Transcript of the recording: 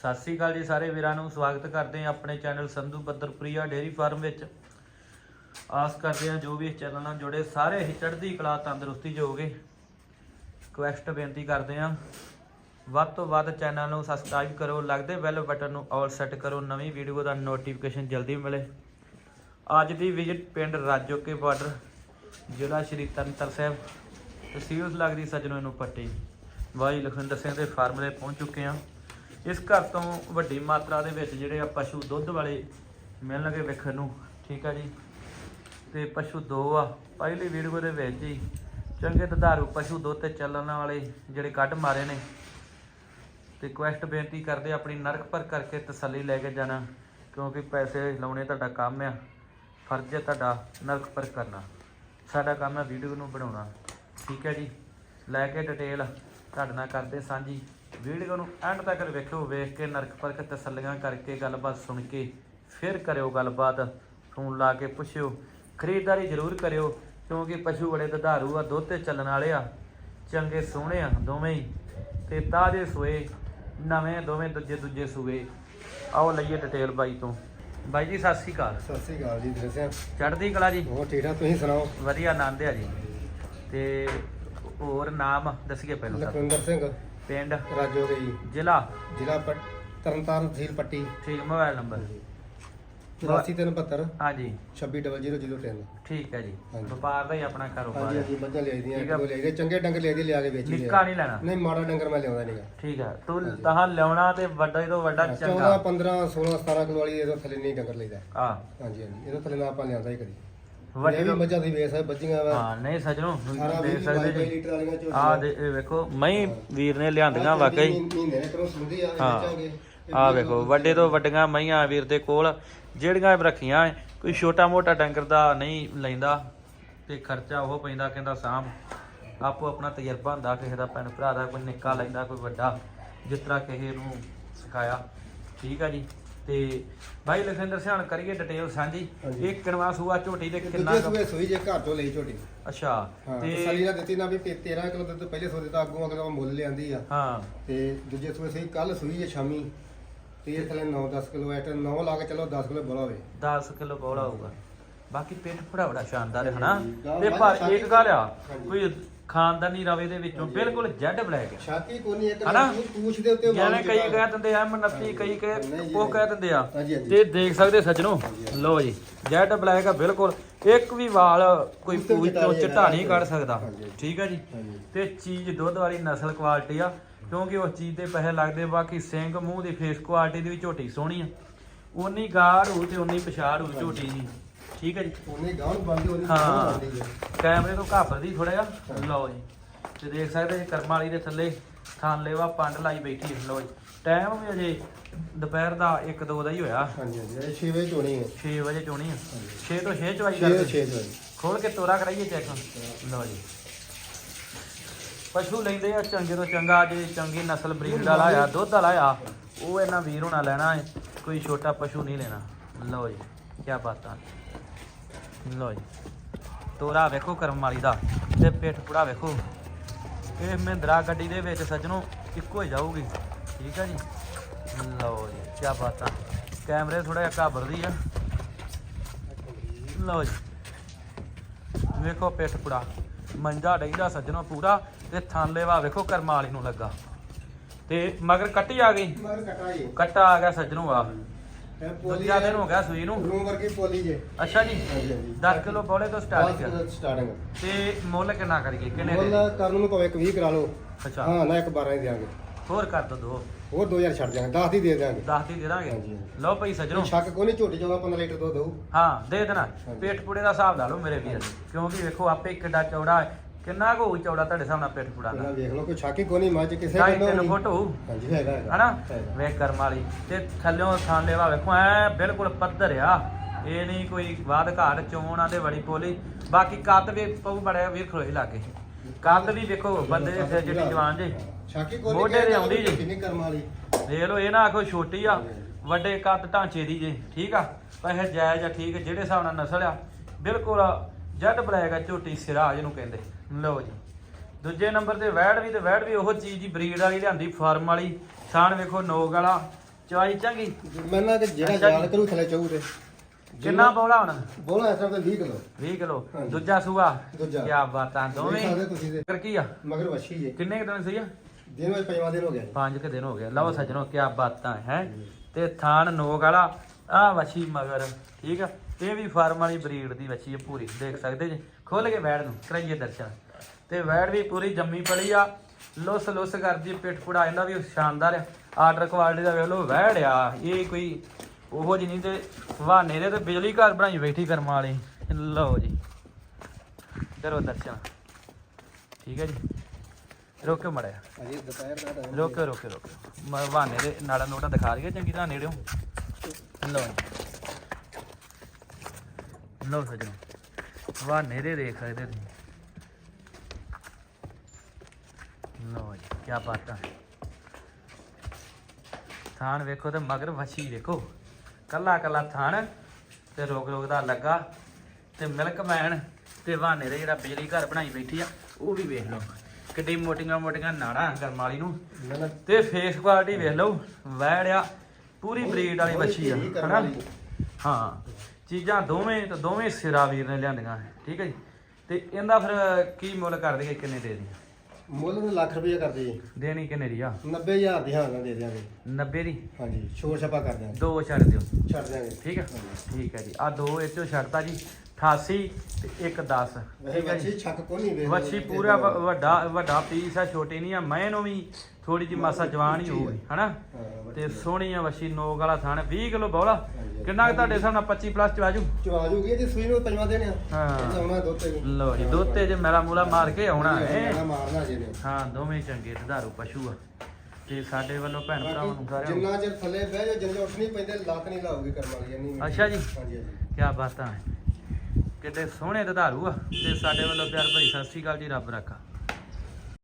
ਸਤਿ ਸ੍ਰੀ ਅਕਾਲ ਜੀ ਸਾਰੇ ਵੀਰਾਂ ਨੂੰ, ਸਵਾਗਤ ਕਰਦੇ ਹਾਂ ਆਪਣੇ channel Sandhu Badarpriya dairy farm ਵਿੱਚ। ਆਸ ਕਰਦੇ ਹਾਂ ਜੋ ਵੀ ਇਸ ਚੈਨਲ ਨਾਲ ਜੁੜੇ, ਸਾਰੇ ਹੀ ਚੜ੍ਹਦੀ ਕਲਾ, ਤੰਦਰੁਸਤੀ 'ਚ ਹੋਗੇ ਰਿਕੁਐਸਟ ਬੇਨਤੀ ਕਰਦੇ ਹਾਂ। ਵੱਧ ਤੋਂ ਵੱਧ ਚੈਨਲ ਨੂੰ ਸਬਸਕ੍ਰਾਈਬ ਕਰੋ, ਲੱਗਦੇ ਬੈਲ ਬਟਨ ਨੂੰ ਆਲ ਸੈੱਟ ਕਰੋ, ਨਵੀਂ ਵੀਡੀਓ ਦਾ ਨੋਟੀਫਿਕੇਸ਼ਨ ਜਲਦੀ ਮਿਲੇ। ਅੱਜ ਦੀ ਵਿਜ਼ਿਟ ਪਿੰਡ ਰਾਜੋਕੇ ਬਾਰਡਰ, ਜ਼ਿਲ੍ਹਾ ਸ਼੍ਰੀ ਤਰਨਤਾਰਨ ਸਾਹਿਬ। ਤਹਿਸੀਲ ਲੱਗਦੀ ਸੱਜਣੋ ਨੂੰ ਪੱਟੀ। ਵਾਈ ਲਖਵਿੰਦਰ ਸਿੰਘ ਦੇ ਫਾਰਮ ਦੇ ਪਹੁੰਚ ਚੁੱਕੇ ਹਾਂ। ਇਸ ਘਰ ਤੋਂ ਵੱਡੀ ਮਾਤਰਾ ਦੇ ਵਿੱਚ ਜਿਹੜੇ ਆ ਪਸ਼ੂ ਦੁੱਧ ਵਾਲੇ ਮਿਲਣਗੇ ਵੇਖਣ ਨੂੰ, ਠੀਕ ਆ ਜੀ? ਤੇ ਪਸ਼ੂ ਦੋ ਆ। ਪਹਿਲੀ ਵੀਡੀਓ ਦੇ ਵਿੱਚ ਹੀ ਚੰਗੇ ਦੁਧਾਰੂ ਪਸ਼ੂ ਦੁੱਧ ਤੇ ਚੱਲਣ ਵਾਲੇ ਜਿਹੜੇ ਕੱਢ ਮਾਰੇ ਨੇ। ਤੇ ਕੁਐਸਟ ਬੇਨਤੀ ਕਰਦੇ ਆਪਣੀ ਨਰਕ ਪਰ ਕਰਕੇ ਤਸੱਲੀ ਲੈ ਕੇ ਜਾਣਾ, ਕਿਉਂਕਿ ਪੈਸੇ ਲਾਉਣੇ ਤੁਹਾਡਾ ਕੰਮ ਆ। ਫਰਜ਼ ਹੈ ਤੁਹਾਡਾ ਨਰਕ ਪਰ ਕਰਨਾ। ਸਾਡਾ ਕੰਮ ਹੈ ਵੀਡੀਓ ਨੂੰ ਬਣਾਉਣਾ, ਠੀਕ ਹੈ ਜੀ? ਲੈ ਕੇ ਡਿਟੇਲ ਤੁਹਾਡੇ ਨਾਲ ਕਰਦੇ ਸਾਂਝੀ। ਵੀਡੀਓ ਨੂੰ ਐਂਡ ਤੱਕ ਵੇਖਿਓ ਵੇਖ ਕੇ ਨਰਕ ਪਰਖ ਤਸੱਲੀਆਂ ਕਰਕੇ ਗੱਲਬਾਤ ਸੁਣ ਕੇ ਫਿਰ ਕਰਿਓ ਗੱਲਬਾਤ। ਫੋਨ ਲਾ ਕੇ ਪੁੱਛਿਓ ਖਰੀਦਦਾਰੀ ਜ਼ਰੂਰ ਕਰਿਓ ਕਿਉਂਕਿ ਪਸ਼ੂ ਬੜੇ ਦੁਧਾਰੂ ਆ ਦੁੱਧ ਤੇ ਚੱਲਣ ਵਾਲੇ ਆ ਚੰਗੇ ਸੋਹਣੇ ਆ ਦੋਵੇਂ ਹੀ। ਤੇ ਤਾਜ਼ੇ ਸੂਏ ਨਵੇਂ ਦੋਵੇਂ ਦੂਜੇ ਦੂਜੇ ਸੂਏ। ਆਓ ਲਈਏ ਡਿਟੇਲ ਬਾਈ ਤੋਂ। ਬਾਈ ਜੀ ਸਤਿ ਸ਼੍ਰੀ ਅਕਾਲ। ਸਤਿ ਸ੍ਰੀ ਅਕਾਲ ਜੀ ਦਿਲ ਸਿੰਘ ਚੜ੍ਹਦੀ ਕਲਾ ਜੀ? ਹੋਰ ਠੀਕ ਠਾਕ ਤੁਸੀਂ ਸੁਣਾਓ? ਵਧੀਆ ਆਨੰਦ ਆ ਜੀ। ਤੇ ਹੋਰ ਨਾਮ ਦੱਸੀਏ ਪਹਿਲਾਂ ਲਖਵਿੰਦਰ ਸਿੰਘ। ਪਿੰਡ? ਰਾਜੋ ਦੇ ਜੀ। ਜ਼ਿਲ੍ਹਾ? ਜ਼ਿਲ੍ਹਾ ਪਟ ਤਰਨਤਾਰਨ ਤਹਿਸੀਲ ਪੱਟੀ। ਠੀਕ ਮੋਬਾਈਲ ਨੰਬਰ। 8372 ਹਾਂਜੀ। 26003 ਠੀਕ ਹੈ ਜੀ। ਹਾਂਜੀ। ਵਪਾਰ ਦਾ ਹੀ ਆਪਣਾ ਕਾਰੋਬਾਰ ਹਾਂਜੀ ਹੈ। ਹਾਂਜੀ ਮੱਝਾਂ ਲਿਆਈ ਦੀਆਂ ਠੀਕ ਆ। ਕਿਲੋ ਲਿਆਈ ਦੀਆਂ ਚੰਗੇ ਡੰਗਰ ਲਿਆਈ ਦੀ ਲਿਆ ਕੇ ਵੇਚੀ ਨਿੱਕਾ ਨਹੀਂ ਲੈਣਾ। ਨਹੀਂ ਮਾੜਾ ਡੰਗਰ ਮੈਂ ਲਿਆਉਂਦਾ ਨਹੀਂਗਾ ਠੀਕ ਹੈ। ਤੂੰ ਤਹਾਂ ਲਿਆਉਣਾ ਤੇ ਵੱਡਾ ਤੋਂ ਵੱਡਾ 14 ਚੰਗਾ। 15 16 17 ਕਿਲੋ ਵਾਲੀ ਇਹਦੇ ਥੱਲੇ ਨਹੀਂ ਡੰਗਰ ਲਈਦਾ। ਆ ਹਾਂਜੀ ਹਾਂਜੀ। ਇਹਦੇ ਥੱਲੇ ਨਾ ਆਪਾਂ ਲਿਆਉਂਦਾ ਹੀ ਕਦੀ। ਵੱਡੇ ਇਹ ਵੀ ਮੱਝਾਂ ਦੀ ਵੇਸ ਹੈ ਬੱਜੀਆਂ ਵਾ। ਹਾਂ ਨਹੀਂ ਸਜਣੋ ਸਾਰਾ ਦੇਖ 20 ਸਕਦੇ ਜੀ। ਲੀਟਰ ਵਾਲੀਆਂ ਝੋਟੀਆਂ। ਆ ਦੇ ਇਹ ਵੇਖੋ ਮੈਂ ਵੀਰ ਨੇ ਲਿਆਂਦੀਆਂ ਵਾਕਈ। ਮਹੀਨੇ ਨੇ ਕਰੋ ਸੁਣਦੀ ਆ ਇਹ ਹਾਂ। ਵੇਚਾਂਗੇ। ਆ ਵੇਖੋ ਵੱਡੇ ਤੋਂ ਵੱਡੀਆਂ ਮਈਆਂ ਵੀਰ ਦੇ ਕੋਲ ਜਿਹੜੀਆਂ ਰੱਖੀਆਂ ਐ, ਕੋਈ ਛੋਟਾ ਮੋਟਾ ਡੰਗਰ ਦਾ ਨਹੀਂ ਲੈਂਦਾ ਤੇ ਖਰਚਾ ਉਹ ਪੈਂਦਾ ਕਹਿੰਦਾ ਸਾਂਭ। ਆਪੋ ਆਪਣਾ ਤਜਰਬਾ ਹੁੰਦਾ ਕਿਸੇ ਦਾ ਭੈਣ ਭਰਾ ਦਾ ਕੋਈ ਨਿੱਕਾ ਲੈਂਦਾ ਕੋਈ ਵੱਡਾ ਜਿਸ ਤਰ੍ਹਾਂ ਕਿਸੇ ਨੂੰ ਸਿਖਾਇਆ। ਠੀਕ ਆ ਜੀ। ਤੇ ਭਾਈ ਲਖਿੰਦਰ ਸਿਆਣ ਕਰੀਏ ਡਿਟੇਲ ਸਾਂਝੀ। ਹਾਂਜੀ। ਇਹ ਕਿਣਵਾ ਸੂਆ ਝੋਟੀ ਦੇ ਕਿੰਨਾ ਦੂਜੇ ਕੁ- ਸੂਏ ਸੂਈ ਜੇ ਘਰ ਤੋਂ ਲਈ ਝੋਟੀ। ਅੱਛਾ ਹਾਂ ਤੇ ਤਸੱਲੀ ਨਾਲ ਦਿੱਤੀ ਨਾ ਵੀ 13 ਕਿਲੋ ਦੁੱਧ ਪਹਿਲੇ ਸੂਏ ਦਿੱਤਾ ਅੱਗੋਂ ਅਗਲਾ ਮੁੱਲ ਲਿਆਂਦੀ ਆ। ਹਾਂ। ਤੇ ਦੂਜੇ ਸੂਏ ਸਹੀ ਕੱਲ ਸੂਈ ਜੇ ਸ਼ਾਮੀ। ਤੇ ਇਹ ਥਲੇ 9-10 ਕਿਲੋ ਐਟ 9 ਲਾ ਕੇ ਚਲੋ 10 ਕਿਲੋ ਬੋਲਾ ਹੋਵੇ। 10 ਕਿਲੋ ਬੋਲਾ ਹੋਊਗਾ। ਬਾਕੀ ਪੇਟ ਬੜਾ ਬੜਾ ਸ਼ਾਨਦਾਰ ਹੈ ਹਨਾ? ਹਾਂਜੀ, ਗਾਂ ਤੇ ਪਰ ਇੱਕ ਗੱਲ ਆ ਹਾਂਜੀ। ਕੋਈ ਖਾਨਦਾਨੀ ਰਵੇ ਦੇ ਵਿੱਚੋਂ ਬਿਲਕੁਲ ਜੈਡ ਬਲੈਕ ਹੈ। ਛਾਤੀ ਕੋਨੀ ਇੱਕ ਹਨਾ? ਪੂਛ ਦੇ ਉੱਤੇ ਜਿਵੇਂ ਕਈ ਕਹਿ ਦਿੰਦੇ ਆ ਮਨੱਤੀ ਕਈ ਨਹੀਂ ਕਹੇ ਜੀ, ਉਹ ਕਹਿ ਦਿੰਦੇ ਆ। ਹਾਂਜੀ, ਹਾਂਜੀ। ਤੇ ਦੇਖ ਸਕਦੇ ਸੱਜਣੋ ਲਓ ਜੀ ਜੈਡ ਬਲੈਕ ਆ ਬਿਲਕੁਲ। ਇੱਕ ਵੀ ਵਾਲ ਕੋਈ ਪੂਛ ਚਿੱਟਾ ਤੋਂ ਨਹੀਂ ਚਿੱਟਾ ਨਹੀਂ। ਕੱਢ ਸਕਦਾ। ਹਾਂਜੀ। ਠੀਕ ਆ ਜੀ? ਹਾਂਜੀ। ਤੇ ਚੀਜ਼ ਦੁੱਧ ਵਾਲੀ ਨਸਲ ਕੁਆਲਿਟੀ ਆ ਕਿਉਂਕਿ ਉਸ ਚੀਜ਼ ਦੇ ਪੈਸੇ ਲੱਗਦੇ ਬਾਕੀ ਸਿੰਘ ਮੂੰਹ ਦੀ ਫੇਸ ਕੁਆਲਿਟੀ ਦੀ ਵੀ ਝੋਟੀ ਸੋਹਣੀ ਆ। ਉਨੀ ਗਾੜ ਹੋਊ ਤੇ ਉਨੀ ਪਛਾੜ ਹੋਊ ਝੋਟੀ ਦੀ ਠੀਕ ਹੈ ਜੀ। ਉਹਨੇ ਗਾਉਂ ਬੰਦੀ ਉਹਨੇ ਹਾਂ। ਹੈ। ਕੈਮਰੇ ਤੋਂ ਘਾਪਰਦੀ ਥੋੜਾ ਜਿਹਾ। ਲਓ ਜੀ। ਤੇ ਦੇਖ ਸਕਦੇ ਜੀ ਕਰਮ ਵਾਲੀ ਦੇ ਥੱਲੇ ਥਾਨ ਲੈਵਾ ਪੰਡ ਲਾਈ ਬੈਠੀ ਹੈ। ਲਓ ਜੀ। ਟਾਈਮ ਵੀ ਅਜੇ ਦੁਪਹਿਰ ਦਾ 1-2 ਦਾ ਹੀ ਹੋਇਆ। ਹਾਂਜੀ ਹਾਂਜੀ। ਇਹ 6 ਵਜੇ ਚੋਣੀ ਹੈ। 6 ਵਜੇ ਚੋਣੀ ਆ 6 ਤੋਂ 6 ਚਵਾਈ 6 ਕਰਦੇ। 6 ਵਜੇ ਖੋਲ ਕੇ ਤੋਰਾ ਕਰਾਈਏ ਚੈੱਕ। ਲਓ ਜੀ। ਪਸ਼ੂ ਲੈਂਦੇ ਆ ਚੰਗੇ ਤੋਂ ਚੰਗਾ। ਜੇ ਚੰਗੀ ਨਸਲ ਬਰੀਡ ਵਾਲਾ ਆ ਦੁੱਧ ਵਾਲਾ ਆ ਉਹ ਇਹਨਾਂ ਵੀਰ ਹੋਣਾ ਲੈਣਾ ਹੈ। ਕੋਈ ਛੋਟਾ ਪਸ਼ੂ ਨਹੀਂ ਲੈਣਾ। ਲਓ ਜੀ। ਕੀ ਬਾਤਾਂ। ਲਓ ਜੀ। ਤੋਰਾ ਵੇਖੋ ਕਰਮ ਵਾਲੀ ਦਾ ਤੇ ਪਿੱਠ ਪੁੜਾ ਵੇਖੋ। ਇਹ ਮਹਿੰਦਰਾ ਗੱਡੀ ਦੇ ਵਿੱਚ ਸੱਜਣੋ ਇੱਕੋ ਹੀ ਜਾਊਗੀ। ਠੀਕ ਆ ਜੀ? ਲਓ ਜੀ ਕੀ ਬਾਤਾਂ ਕੈਮਰੇ ਥੋੜਾ ਜਿਹਾ ਘਾਬਰਦੀ ਆ। ਲਓ ਜੀ। ਵੇਖੋ ਪਿੱਠ ਪੁੜਾ ਮੰਜਾ ਡੈਂਦਾ ਸੱਜਣੋ ਪੂਰਾ ਤੇ ਥਾਂਲੇ ਵਾ ਵੇਖੋ ਕਰਮਾ ਵਾਲੀ ਨੂੰ ਲੱਗਾ। ਤੇ ਮਗਰ ਕੱਟੀ ਆ ਗਈ? ਮਗਰ ਕਟਾ ਜੀ। ਕੱਟਾ ਆ ਗਿਆ ਸੱਜਣੋ ਆ ਇਹ ਦੂਜਾ ਦਿਨ ਹੋ ਗਿਆ ਸੂਈ ਨੂੰ। ਰੂਮ ਵਰਗੀ ਪੋਲੀ ਜੇ। ਅੱਛਾ ਜੀ। ਹਾਂਜੀ ਹਾਂਜੀ। 10 ਕਿਲੋ ਬੋਲੇ ਤੋਂ ਸਟਾਰਟ ਕਰ ਸਟਾਰਟਿੰਗ ਤੇ ਮੁੱਲ ਕਿੰਨਾ ਕਰੀਏ? ਕਿੰਨੇ ਦੇ? ਮੁੱਲ ਕਰਨ ਨੂੰ ਭਾਵੇਂ ਇੱਕ 20 ਕਰਾ ਲਓ। ਅੱਛਾ। ਹਾਂ ਨਾ ਇੱਕ 12 ਹੀ ਦੇਾਂਗੇ ਹੋਰ ਕਰ ਦੋ ਦੋ। ਹੋਰ 2000 ਛੱਡ ਦਿਆਂਗੇ। 10 ਦੀ ਦੇ ਦਿਆਂਗੇ। 10 ਦੀ ਦੇ ਦਾਂਗੇ। ਹਾਂਜੀ। ਲਓ ਭਾਈ ਸੱਜਣੋ। ਸ਼ੱਕ ਕੋਈ ਨਹੀਂ ਝੋਟੀ ਚੋਂ 15 ਲੀਟਰ ਦੁੱਧ ਦਊ। ਹਾਂ ਦੇ ਦੇਣਾ। ਹਾਂਜੀ। ਪੇਟ ਪੂੜੇ ਦਾ ਹਿਸਾਬ ਲਾ ਲਓ ਮੇਰੇ ਵੀਰ। ਕਿਉਂਕਿ ਵੇਖੋ ਆਪੇ ਕਿੱਡਾ ਚੌੜਾ ਹੈ ਕਿੰਨਾ ਕੁ ਹੋਊ ਚੌੜਾ ਤੁਹਾਡੇ ਹਿਸਾਬ ਨਾਲ ਪੇਟ ਪੂੜਾ ਦਾ? ਵੇਖ ਲਓ ਕੋਈ ਕੋਈ ਨਹੀਂ ਮੱਝ ਕਿਸੇ ਢਾਈ ਤਿੰਨ ਨਹੀਂ। ਫੁੱਟ ਹੋਊ? ਹਾਂਜੀ ਹੈਗਾ ਹੈਗਾ ਹਨਾ? ਹੈਗਾ। ਵੇਖ ਕਰਮ ਵਾਲੀ। ਤੇ ਥੱਲਿਓਂ ਥਾਂ ਲੈਵਾ ਵੇਖੋ ਐ ਬਿਲਕੁਲ ਪੱਧਰ ਆ। ਇਹ ਨਹੀਂ ਕੋਈ ਵਾਦ ਘਾਟ ਚੋਣ ਆਂਦੇ ਬੜੀ ਪੋਲੀ। ਬਾਕੀ ਕੱਦ ਵੀ ਪਊ ਬੜਾ ਵੀਰ ਖਲੋਈ ਲਾਗੇ। ਕੱਦ ਵੀ ਵੇਖੋ ਬੰਦੇ ਦੇ ਸਿਰ ਜਿੱਡੀ ਜਵਾਨ ਜੇ। ਹੀ ਕੋਈ ਮੋਢੇ ਤੇ ਆਉਂਦੀ ਜੀ। ਕਿੰਨੀ ਕਰਮ ਵਾਲੀ। ਦੇਖ ਲਓ ਇਹ ਨਾ ਆਖੋ ਛੋਟੀ ਆ ਵੱਡੇ ਕੱਦ ਢਾਂਚੇ ਦੀ ਜੇ ਠੀਕ ਆ? ਪੈਸੇ ਜਾਇਜ਼ ਆ ਠੀਕ ਆ, ਜਿਹੜੇ ਹਿਸਾਬ ਨਾਲ ਨਸਲ ਆ। ਬਿਲਕੁਲ ਜੱਟ ਬਲੈਕ ਆ ਝੋਟੀ ਸਿਰਾ ਜਿਹਨੂੰ ਕਹਿੰਦੇ। ਲਓ ਜੀ। ਦੂਜੇ ਨੰਬਰ ਤੇ ਵੈੜ ਵੀ ਤੇ ਵੈੜ ਵੀ ਉਹ ਚੀਜ਼ ਦੀ ਬਰੀਡ ਵਾਲੀ ਲਿਆਂਦੀ ਫਾਰਮ ਵਾਲੀ। ਥਾਣ ਵੇਖੋ ਨੋਕ ਵਾਲਾ। ਚਵਾਈ ਚੰਗੀ? ਮੈਂ ਨਾ ਕਿ ਜਿਹੜਾ। ਯਾਦ ਕਰੂ ਥਲੇ ਚਾਹੂ ਤੇ। ਕਿੰਨਾ ਬੋਲਾ ਹੁਣ? ਬੋਲਾ ਇਸ ਤਰ੍ਹਾਂ ਤੇ 20 ਕਿਲੋ। 20 ਕਿਲੋ। ਹਾਂਜੀ। ਦੂਜਾ ਸੂਆ? ਦੂਜਾ। ਕੀ ਬਾਤਾਂ ਦੋਵੇਂ ਤੁਸੀਂ ਤੇ। ਕਰ ਕੀ ਆ? ਮਗਰ ਵਸ਼ੀ ਜੇ। ਕਿੰਨੇ ਕੁ ਦਿਨ ਸਹੀ ਆ ਦਿਨ ਵਿੱਚ ਪੰਜਵਾਂ ਦਿਨ ਹੋ ਗਿਆ ਪੰਜ ਕੁ ਦਿਨ ਹੋ ਗਏ। ਲਓ ਸੱਜਣੋ ਕੀ ਬਾਤਾਂ ਹੈ? ਤੇ ਥਾਨ ਨੋਕ ਵਾਲਾ ਆ ਵਛੀ ਮਗਰ ਠੀਕ ਆ? ਇਹ ਵੀ ਫਾਰਮ ਵਾਲੀ ਬਰੀਡ ਦੀ ਵਛੀ ਹੈ ਪੂਰੀ ਦੇਖ ਸਕਦੇ ਜੀ? ਖੋਲ ਕੇ ਵੈੜ ਨੂੰ ਕਰਾਈਏ ਦਰਸ਼ਨ। ਤੇ ਵੈੜ ਵੀ ਪੂਰੀ ਜੰਮੀ ਪਲੀ ਆ ਲੁੱਸ ਲੁੱਸ ਕਰਦੀ ਪਿੱਠ ਪੁੜਾ ਇਹਦਾ ਵੀ ਸ਼ਾਨਦਾਰ ਆ। ਆਰਡਰ ਕੁਆਲਿਟੀ ਦਾ ਵੇਖ ਲਓ ਵੈੜ ਆ ਇਹ ਕੋਈ ਉਹੋ ਜਿਹੀ ਨਹੀਂ ਤੇ ਵਾਹਨੇ ਦੇ ਤੇ ਬਿਜਲੀ ਘਰ ਬਣਾਈ ਬੈਠੀ ਕਰਮਾਂ ਵਾਲੀ। ਲਓ ਜੀ ਕਰੋ ਦਰਸ਼ਨ। ਠੀਕ ਹੈ ਜੀ ਰੋਕਿਓ ਮੜਿਆ ਅਜੇ ਦੁਪਹਿਰ ਦਾ ਟਾਈਮ ਰੋਕਿਓ ਰੋਕਿਓ ਰੋਕਿਓ। ਮੈਂ ਬਹਾਨੇ ਦੇ ਨਾੜਾ ਨੋਟਾ ਦਿਖਾ ਰਹੀ ਚੰਗੀ ਤਰ੍ਹਾਂ ਨੇੜਿਓ। ਲਓ ਲਓ ਸਜਣੋ। ਬਹਾਨੇ ਦੇ ਦੇਖ ਸਕਦੇ ਤੁਸੀਂ ਲਓ ਜੀ ਕੀ ਬਾਤਾਂ ਥਾਣ ਵੇਖੋ ਤੇ ਮਗਰ ਵਛੀ ਵੇਖੋ ਕੱਲਾ ਕੱਲਾ ਥਾਣ ਤੇ ਰੋਕ ਰੋਕ ਦਾ ਲੱਗਾ ਤੇ ਮਿਲਕ ਮੈਨ ਤੇ ਬਹਾਨੇ ਦੇ ਜਿਹੜਾ ਬਿਜਲੀ ਘਰ ਬਣਾਈ ਬੈਠੀ ਆ ਉਹ ਵੀ ਵੇਖ ਲਓ। ਕਿੱਡੀ ਮੋਟੀਆਂ ਮੋਟੀਆਂ ਨਾੜਾਂ ਕਰਮ ਵਾਲੀ ਨੂੰ। ਤੇ ਫੇਸ ਕੁਆਲਿਟੀ ਵੇਖ ਲਓ ਵੈੜਿਆ ਪੂਰੀ ਬਰੀਡ ਵਾਲੀ ਬੱਚੀ ਆ ਹਨਾ। ਹਾਂ। ਚੀਜ਼ਾਂ ਦੋਵੇਂ ਤੇ ਦੋਵੇਂ ਸਿਰਾ ਵੀਰ ਨੇ ਲਿਆਂਦੀਆਂ ਠੀਕ ਹੈ ਜੀ? ਤੇ ਇਹਦਾ ਫਿਰ ਕੀ ਮੁੱਲ ਕਰ ਦੇਗੇ ਕਿੰਨੇ ਦੇ ਦੀ ਮੁੱਲ ਨੂੰ ਲੱਖ ਰੁਪਏ ਕਰਦੇ ਜੀ ਦੇਣੀ ਕਿੰਨੇ ਦੀ ਆ? 90000 ਦੀ ਹਾਂ ਨਾਲ ਦੇ ਦਿਆਂਗੇ। 90 ਦੀ? ਹਾਂਜੀ ਛੋੜ ਛਪਾ ਕਰ ਦਿਆਂਗੇ। ਦੋ ਛੱਡ ਦਿਓ। ਛੱਡ ਦਿਆਂਗੇ। ਠੀਕ ਹੈ? ਠੀਕ ਹੈ ਜੀ। ਆ ਦੋ ਇਹ ਚੋਂ ਛੱਡਤਾ ਜੀ। 88 ਤੇ ਇੱਕ 10 ਵੈਸੇ ਠੀਕ ਹੈ ਜੀ? ਛੱਕ ਕੋ ਨਹੀਂ ਵੇਖ ਵੱਛੀ ਪੂਰਾ ਵ- ਵੱਡਾ ਵੱਡਾ ਪੀਸ ਆ ਛੋਟੀ ਨਹੀਂ ਆ। ਮੈਂ ਨੂੰ ਵੀ ਥੋੜੀ ਜਿਹੀ ਮਾਸਾ ਜਵਾਨ ਹੀ ਹੋਊਗੀ ਹਨਾ? ਤੇ ਸੋਹਣੀ ਆ ਵੱਛੀ ਨੋਕ ਵਾਲਾ ਥਣ 20 ਕਿਲੋ ਬੌਲਾ। ਕਿੰਨਾ ਕੁ ਤੁਹਾਡੇ ਹਿਸਾਬ ਨਾਲ 25 ਪਲੱਸ ਚ ਆਜੂ ਚਵਾ ਜੂਗੀ ਤੇ ਸੂਈ ਨੂੰ ਪੰਜਵਾਂ ਦਿਨ ਆ। ਹਾਂ। ਆਉਣਾ ਦੁੱਧ ਤੇ ਵੀ। ਲਓ ਜੀ ਦੋਤੇ ਜੇ ਮੇਰਾ ਮੂਲਾ ਮਾਰ ਕੇ ਆਉਣਾ ਹੈ ਮੇਰਾ ਮਾਰਨਾ ਜੇ ਨੇ ਹਾਂ ਦੋਵੇਂ ਚੰਗੇ ਦੁਧਾਰੂ ਪਸ਼ੂ ਆ। ਤੇ ਸਾਡੇ ਵੱਲੋਂ ਭੈਣ ਭਰਾਵਾਂ ਨੂੰ ਸਾਰਿਆਂ ਨੂੰ ਜਿੰਨਾ ਚਿਰ ਥੱਲੇ ਬਹਿ ਜਾ ਜਿੰਨੇ ਉੱਠ ਨਹੀਂ ਪੈਂਦੇ ਲੱਤ ਨਹੀਂ ਲਾਉਗੀ ਕਰਮ ਵਾਲੀ ਨਹੀਂ ਅੱਛਾ ਜੀ। ਹਾਂਜੀ ਹਾਂਜੀ। ਕੀ ਬਾਤਾਂ ਹੈ ਕਿੱਡੇ ਸੋਹਣੇ ਦੁਧਾਰੂ ਆ, ਤੇ ਸਾਡੇ ਵੱਲੋਂ ਪਿਆਰ ਭਰੀ ਸਤਿ ਸ਼੍ਰੀ ਅਕਾਲ ਜੀ, ਰੱਬ ਰੱਖਾ।